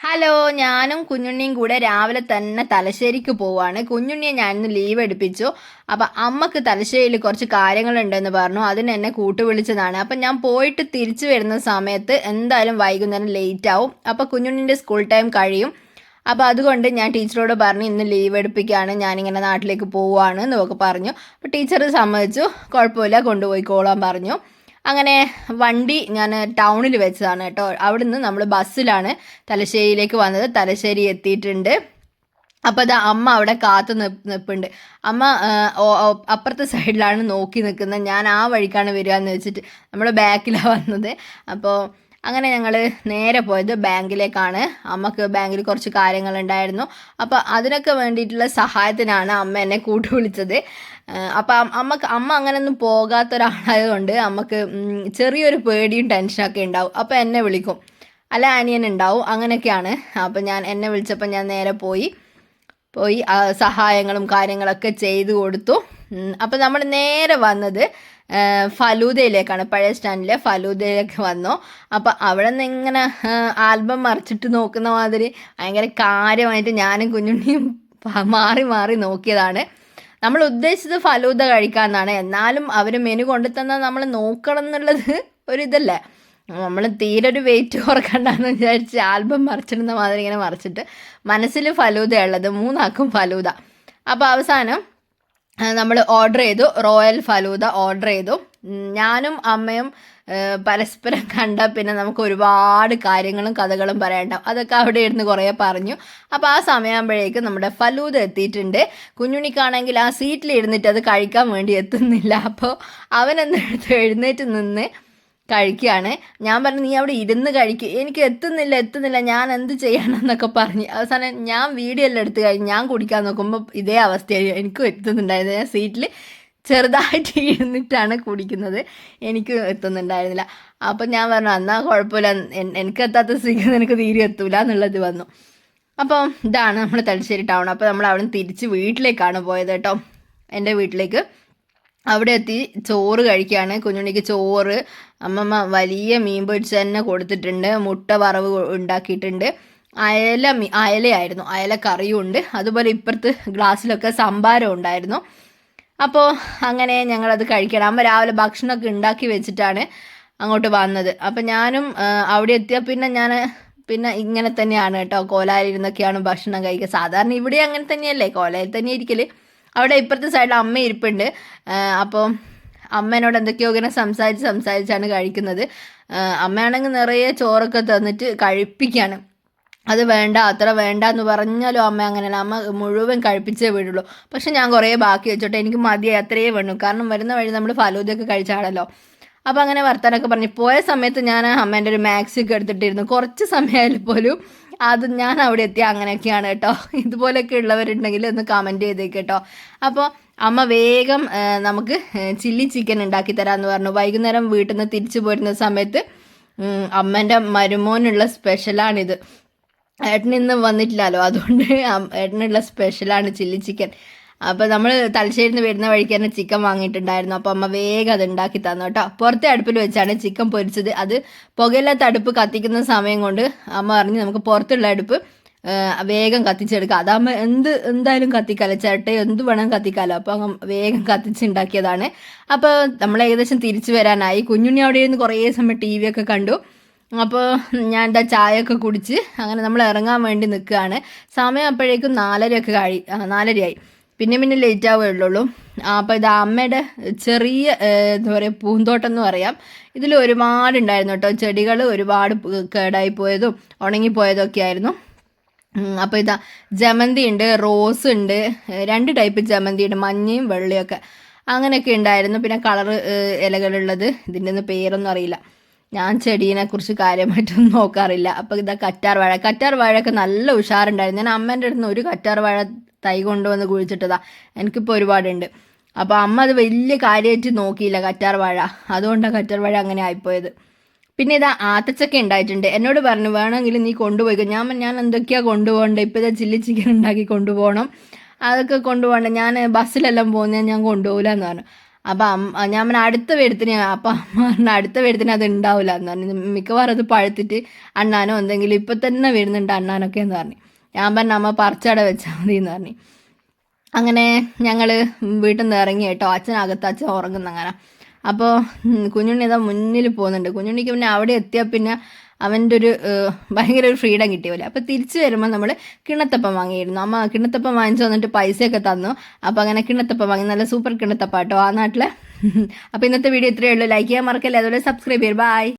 Hello ഞാനും കുഞ്ഞുണ്ണിയും കൂടെ രാവിലെ തന്നെ തലശ്ശേരിക്ക് പോവാണ്. കുഞ്ഞുണ്ണിയെ ഞാനിന്ന് ലീവ് എടുപ്പിച്ചു. അപ്പം അമ്മയ്ക്ക് തലശ്ശേരിയിൽ കുറച്ച് കാര്യങ്ങളുണ്ടെന്ന് പറഞ്ഞു. അതിന് എന്നെ കൂട്ടുവിളിച്ചതാണ്. അപ്പം ഞാൻ പോയിട്ട് തിരിച്ചു വരുന്ന സമയത്ത് എന്തായാലും വൈകുന്നേരം ലേറ്റ് ആവും. അപ്പം കുഞ്ഞുണ്ണിന്റെ സ്കൂൾ ടൈം കഴിയും. അപ്പോൾ അതുകൊണ്ട് ഞാൻ ടീച്ചറോട് പറഞ്ഞു ഇന്ന് ലീവ് എടുപ്പിക്കുകയാണ് ഞാനിങ്ങനെ നാട്ടിലേക്ക് പോവുകയാണ് എന്നൊക്കെ പറഞ്ഞു. അപ്പോൾ ടീച്ചർ സമ്മതിച്ചു. കുഴപ്പമില്ല കൊണ്ടുപോയിക്കോളാൻ പറഞ്ഞു. അങ്ങനെ വണ്ടി ഞാൻ ടൗണിൽ വെച്ചതാണ് കേട്ടോ. അവിടുന്ന് നമ്മൾ ബസ്സിലാണ് തലശ്ശേരിയിലേക്ക് വന്നത്. തലശ്ശേരി എത്തിയിട്ടുണ്ട്. അപ്പോൾ അത് അമ്മ അവിടെ കാത്തു നിൽപ്പുണ്ട് അമ്മ അപ്പുറത്തെ സൈഡിലാണ് നോക്കി നിൽക്കുന്നത്. ഞാൻ ആ വഴിക്കാണ് വരിക എന്ന് വെച്ചിട്ട് നമ്മുടെ ബാക്കിലാണ് വന്നത്. അപ്പോൾ അങ്ങനെ ഞങ്ങൾ നേരെ പോയത് ബാങ്കിലേക്കാണ്. അമ്മയ്ക്ക് ബാങ്കിൽ കുറച്ച് കാര്യങ്ങൾ ഉണ്ടായിരുന്നു അപ്പോൾ അതിനൊക്കെ വേണ്ടിയിട്ടുള്ള സഹായത്തിനാണ് അമ്മ എന്നെ കൂട്ടു വിളിച്ചത്. അപ്പം അമ്മയ്ക്ക് അമ്മ അങ്ങനെയൊന്നും പോകാത്ത ഒരാളായതുകൊണ്ട് അമ്മയ്ക്ക് ചെറിയൊരു പേടിയും ടെൻഷനൊക്കെ ഉണ്ടാവും. അപ്പോൾ എന്നെ വിളിക്കും. അല്ല അനിയൻ ഉണ്ടാവും. അങ്ങനെയൊക്കെയാണ്. അപ്പം ഞാൻ എന്നെ വിളിച്ചപ്പോൾ ഞാൻ നേരെ പോയി. പോയി സഹായങ്ങളും കാര്യങ്ങളൊക്കെ ചെയ്തു കൊടുത്തു. അപ്പം നമ്മൾ നേരെ വന്നത് ഫലൂദയിലേക്കാണ്. പഴയ സ്റ്റാൻഡിലെ ഫലൂദയിലേക്ക് വന്നു. അപ്പം അവിടെ നിന്ന് ഇങ്ങനെ ആൽബം മറിച്ചിട്ട് നോക്കുന്ന മാതിരി ഭയങ്കര കാര്യമായിട്ട് ഞാനും കുഞ്ഞുണ്ണിയും മാറി മാറി നോക്കിയതാണ്. നമ്മൾ ഉദ്ദേശിച്ചത് ഫലൂദ കഴിക്കാമെന്നാണ് എന്നാലും അവർ മെനു കൊണ്ടു തന്നാൽ നമ്മൾ നോക്കണം എന്നുള്ളത് ഒരിതല്ലേ നമ്മൾ തീരെ ഒരു വെയിറ്റ് കുറക്കണ്ടെന്ന് വിചാരിച്ച് ആൽബം മറിച്ചിടുന്ന മാതിരി ഇങ്ങനെ മറിച്ചിട്ട് മനസ്സിൽ ഫലൂദ ഉള്ളത് മൂന്നാക്കും ഫലൂദ. അപ്പോൾ അവസാനം നമ്മൾ ഓർഡർ ചെയ്തു. റോയൽ ഫലൂദ ഓർഡർ ചെയ്തു. ഞാനും അമ്മയും പരസ്പരം കണ്ട പിന്നെ നമുക്ക് ഒരുപാട് കാര്യങ്ങളും കഥകളും പറയണ്ടാവും. അതൊക്കെ അവിടെ ഇരുന്ന് കുറേ പറഞ്ഞു. അപ്പോൾ ആ സമയമാകുമ്പോഴേക്കും നമ്മുടെ ഫലൂദ എത്തിയിട്ടുണ്ട്. കുഞ്ഞുണിക്കാണെങ്കിൽ ആ സീറ്റിൽ ഇരുന്നിട്ട് അത് കഴിക്കാൻ വേണ്ടി എത്തുന്നില്ല. അപ്പോൾ അവൻ എഴുന്നേറ്റ് നിന്ന് കഴിക്കുകയാണ്. ഞാൻ പറഞ്ഞു നീ അവിടെ ഇരുന്ന് കഴിക്കുക എനിക്ക് എത്തുന്നില്ല എത്തുന്നില്ല. ഞാൻ എന്ത് ചെയ്യണം എന്നൊക്കെ പറഞ്ഞ്. അവസാനം ഞാൻ വീഡിയോ എല്ലാം എടുത്ത് കഴിഞ്ഞ് ഞാൻ കുടിക്കാൻ നോക്കുമ്പോൾ ഇതേ അവസ്ഥയായി. എനിക്കും എത്തുന്നുണ്ടായിരുന്നു. ഞാൻ സീറ്റിൽ ചെറുതായിട്ട് ഇരുന്നിട്ടാണ് കുടിക്കുന്നത്. എനിക്ക് എത്തുന്നുണ്ടായിരുന്നില്ല. അപ്പം ഞാൻ പറഞ്ഞു എന്നാൽ കുഴപ്പമില്ല. എനിക്ക് എത്താത്ത സ്ഥിതിക്ക് നിനക്ക് തീരെ എത്തൂല എന്നുള്ളത് വന്നു. അപ്പോൾ ഇതാണ് നമ്മൾ തലശ്ശേരി ടൗൺ. അപ്പോൾ നമ്മൾ അവിടെ നിന്ന് തിരിച്ച് വീട്ടിലേക്കാണ് പോയത് കേട്ടോ. എന്റെ വീട്ടിലേക്ക്. അവിടെ എത്തി ചോറ് കഴിക്കുകയാണ് കുഞ്ഞുണ്ണിക്ക് ചോറ് അമ്മമ്മ വലിയ മീൻ പൊരിച്ച് തന്നെ കൊടുത്തിട്ടുണ്ട്. മുട്ട വറവ് ഉണ്ടാക്കിയിട്ടുണ്ട്. അയല മീ അയലയായിരുന്നു. അയല കറിയും ഉണ്ട് അതുപോലെ ഇപ്പുറത്ത് ഗ്ലാസ്സിലൊക്കെ സംഭാരം ഉണ്ടായിരുന്നു. അപ്പോൾ അങ്ങനെ ഞങ്ങളത് കഴിക്കണം. അമ്മ രാവിലെ ഭക്ഷണമൊക്കെ ഉണ്ടാക്കി വെച്ചിട്ടാണ് അങ്ങോട്ട് വന്നത്. അപ്പം ഞാനും അവിടെ എത്തിയ പിന്നെ ഞാൻ പിന്നെ ഇങ്ങനെ തന്നെയാണ് കേട്ടോ. കോലാലിരുന്നൊക്കെയാണ് ഭക്ഷണം കഴിക്കുക. സാധാരണ ഇവിടെ അങ്ങനെ തന്നെയല്ലേ? കോലയിൽ തന്നെ ഇരിക്കൽ. അവിടെ ഇപ്പുറത്തെ സൈഡിൽ അമ്മ ഇരിപ്പുണ്ട്. അപ്പോൾ അമ്മേനോട് എന്തൊക്കെയോ ഇങ്ങനെ സംസാരിച്ച് സംസാരിച്ചാണ് കഴിക്കുന്നത്. അമ്മയാണെങ്കിൽ നിറയെ ചോറൊക്കെ തന്നിട്ട് കഴിപ്പിക്കുകയാണ് അത് വേണ്ട അത്ര വേണ്ട എന്ന് പറഞ്ഞാലും അമ്മ അങ്ങനെയല്ല. അമ്മ മുഴുവൻ കഴിപ്പിച്ചേ വീടുള്ളൂ. പക്ഷെ ഞാൻ കുറേ ബാക്കി വെച്ചോട്ടെ. എനിക്ക് മതിയായി അത്രയേ വേണു. കാരണം വരുന്ന വഴി നമ്മൾ ഫലൂദയൊക്കെ കഴിച്ചാണല്ലോ. അപ്പോൾ അങ്ങനെ വർത്താനൊക്കെ പറഞ്ഞു. പോയ സമയത്ത് ഞാൻ അമ്മേന്റെ ഒരു മാക്സി ഒക്കെ എടുത്തിട്ടിരുന്നു. കുറച്ച് സമയമായാലും പോലും അത് ഞാൻ അവിടെ എത്തി. അങ്ങനെയൊക്കെയാണ് കേട്ടോ. ഇതുപോലെയൊക്കെ ഉള്ളവരുണ്ടെങ്കിൽ ഒന്ന് കമന്റ് ചെയ്തേക്ക് കേട്ടോ. അപ്പോൾ അമ്മ വേഗം നമുക്ക് ചില്ലി ചിക്കൻ ഉണ്ടാക്കി തരാമെന്ന് പറഞ്ഞു. വൈകുന്നേരം വീട്ടിൽ നിന്ന് തിരിച്ചു പോരുന്ന സമയത്ത് അമ്മേന്റെ മരുമോനുള്ള സ്പെഷ്യലാണിത് ഏട്ടൻ ഇന്ന് വന്നിട്ടില്ലല്ലോ. അതുകൊണ്ട് ഏട്ടനുള്ള സ്പെഷ്യലാണ് ചില്ലി ചിക്കൻ അപ്പോൾ നമ്മൾ തലശ്ശേരിയിൽ നിന്ന് വരുന്ന വഴിക്ക് തന്നെ ചിക്കൻ വാങ്ങിയിട്ടുണ്ടായിരുന്നു. അപ്പോൾ അമ്മ വേഗം അത് ഉണ്ടാക്കി തന്നു കേട്ടോ. പുറത്തെ അടുപ്പിൽ വെച്ചാണ് ചിക്കൻ പൊരിച്ചത്. അത് പുകയില്ലാത്ത അടുപ്പ് കത്തിക്കുന്ന സമയം കൊണ്ട് അമ്മ പറഞ്ഞു നമുക്ക് പുറത്തുള്ള അടുപ്പ് വേഗം കത്തിച്ചെടുക്കാം. അതാകുമ്പോൾ എന്ത് എന്തായാലും കത്തിക്കാലോ ചിരട്ടയോ എന്ത് വേണം കത്തിക്കാലോ. അപ്പോൾ വേഗം കത്തിച്ചുണ്ടാക്കിയതാണ് അപ്പോൾ നമ്മൾ ഏകദേശം തിരിച്ചു വരാനായി. കുഞ്ഞുണ്ണി അവിടെ ഇരുന്ന് കുറേ സമയം ടി വി ഒക്കെ കണ്ടു. അപ്പോൾ ഞാൻ എന്താ ചായയൊക്കെ കുടിച്ച് അങ്ങനെ നമ്മൾ ഇറങ്ങാൻ വേണ്ടി നിൽക്കുകയാണ്. സമയം അപ്പോഴേക്കും നാലരയൊക്കെ കഴി നാലരയായി. പിന്നെ പിന്നെ ലേറ്റ് ആവുകയുള്ളൂ. അപ്പോൾ ഇത് അമ്മയുടെ ചെറിയ എന്താ പറയുക പൂന്തോട്ടം എന്ന് പറയാം. ഇതിൽ ഒരുപാട് ഉണ്ടായിരുന്നു കേട്ടോ. ചെടികൾ ഒരുപാട് കേടായി പോയതും ഉണങ്ങിപ്പോയതൊക്കെ ആയിരുന്നു. അപ്പോൾ ഇതാ ജമന്തി ഉണ്ട് റോസ് ഉണ്ട് രണ്ട് ടൈപ്പ് ജമന്തി ഉണ്ട് മഞ്ഞയും വെള്ളയൊക്കെ അങ്ങനെയൊക്കെ ഉണ്ടായിരുന്നു. പിന്നെ കളർ ഇലകളുള്ളത്. ഇതിന്റെ ഒന്നും പേരൊന്നും അറിയില്ല. ഞാൻ ചെടീനെ കുറിച്ച് കാര്യമായിട്ടൊന്നും നോക്കാറില്ല. അപ്പോൾ ഇതാ കറ്റാർ വാഴ കറ്റാർ വാഴയൊക്കെ നല്ല ഉഷാറുണ്ടായിരുന്നു. ഞാൻ അമ്മേന്റെ അടുത്ത് നിന്ന് ഒരു കറ്റാർ വാഴ തൈ കൊണ്ടുവന്ന് കുഴിച്ചിട്ടതാ. എനിക്കിപ്പോൾ ഒരുപാടുണ്ട്. അപ്പോൾ അമ്മ അത് വലിയ കാര്യമായിട്ട് നോക്കിയില്ല കറ്റാർ വാഴ. അതുകൊണ്ടാണ് കറ്റാർ വാഴ അങ്ങനെ ആയിപ്പോയത്. പിന്നെ ഇതാ ആത്തച്ചക്ക ഉണ്ടായിട്ടുണ്ട്. എന്നോട് പറഞ്ഞു വേണമെങ്കിൽ നീ കൊണ്ടുപോയിക്കോ ഞാൻ ഞാൻ എന്തൊക്കെയാ കൊണ്ടുപോകണ്ടേ? ഇപ്പോൾ ഇതാ ചില്ലി ചിക്കൻ ഉണ്ടാക്കി കൊണ്ടുപോകണം. അതൊക്കെ കൊണ്ടുപോകണ്ട? ഞാൻ ബസ്സിലെല്ലാം പോകുന്നത് ഞാൻ കൊണ്ടുപോകില്ല എന്ന് പറഞ്ഞു. അപ്പം അമ്മ ഞാൻ പറഞ്ഞ അടുത്ത വരുത്തിന് അപ്പം അമ്മ പറഞ്ഞ അടുത്ത വരുത്തിന് അത് ഉണ്ടാവില്ല എന്ന് പറഞ്ഞു. മിക്കവാറും അത് പഴുത്തിട്ട് അണ്ണാനോ എന്തെങ്കിലും ഇപ്പം തന്നെ വരുന്നുണ്ട് അണ്ണാനൊക്കെ എന്ന് പറഞ്ഞു. ഞാൻ പറഞ്ഞ അമ്മ പറിച്ചട വെച്ചാൽ മതി എന്ന് പറഞ്ഞു. അങ്ങനെ ഞങ്ങൾ വീട്ടിൽ നിന്ന് ഇറങ്ങി കേട്ടോ. അച്ഛനകത്ത് അച്ഛൻ ഉറങ്ങുന്ന അങ്ങനെ. അപ്പോൾ കുഞ്ഞുണ്ണി ഇതാ മുന്നിൽ പോകുന്നുണ്ട്. കുഞ്ഞുണ്ണിക്ക് പിന്നെ അവിടെ എത്തിയാൽ പിന്നെ അവന്റെ ഒരു ഭയങ്കര ഒരു ഫ്രീഡം കിട്ടിയ അപ്പോൾ തിരിച്ചു വരുമ്പോൾ നമ്മൾ കിണത്തപ്പം വാങ്ങിയിരുന്നു. അമ്മ കിണത്തപ്പം വാങ്ങിച്ചു വന്നിട്ട് പൈസയൊക്കെ തന്നു. അപ്പോൾ അങ്ങനെ കിണത്തപ്പം വാങ്ങി. നല്ല സൂപ്പർ കിണത്തപ്പാട്ടോ ആ നാട്ടിൽ അപ്പോൾ ഇന്നത്തെ വീഡിയോ ഇത്രയേ ഉള്ളൂ. ലൈക്ക് ചെയ്യാൻ മറക്കല്ലേ? അതുപോലെ സബ്സ്ക്രൈബ് ചെയ്യും. ബൈ